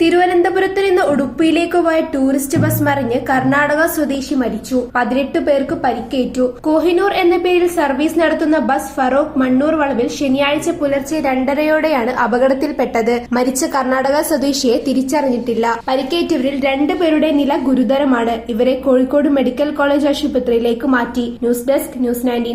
തിരുവനന്തപുരത്ത് നിന്ന് ഉടുപ്പിയിലേക്ക് പോയ ടൂറിസ്റ്റ് ബസ് മറിഞ്ഞ് കർണാടക സ്വദേശി മരിച്ചു. പതിനെട്ട് പേർക്ക് പരിക്കേറ്റു. കോഹിനൂർ എന്ന പേരിൽ സർവീസ് നടത്തുന്ന ബസ് ഫറോക്ക് മണ്ണൂർ വളവിൽ ശനിയാഴ്ച പുലർച്ചെ രണ്ടരയോടെയാണ് അപകടത്തിൽപ്പെട്ടത്. മരിച്ച കർണാടക സ്വദേശിയെ തിരിച്ചറിഞ്ഞിട്ടില്ല. പരിക്കേറ്റവരിൽ രണ്ടുപേരുടെ നില ഗുരുതരമാണ്. ഇവരെ കോഴിക്കോട് മെഡിക്കൽ കോളേജ് ആശുപത്രിയിലേക്ക് മാറ്റി. News desk news ninety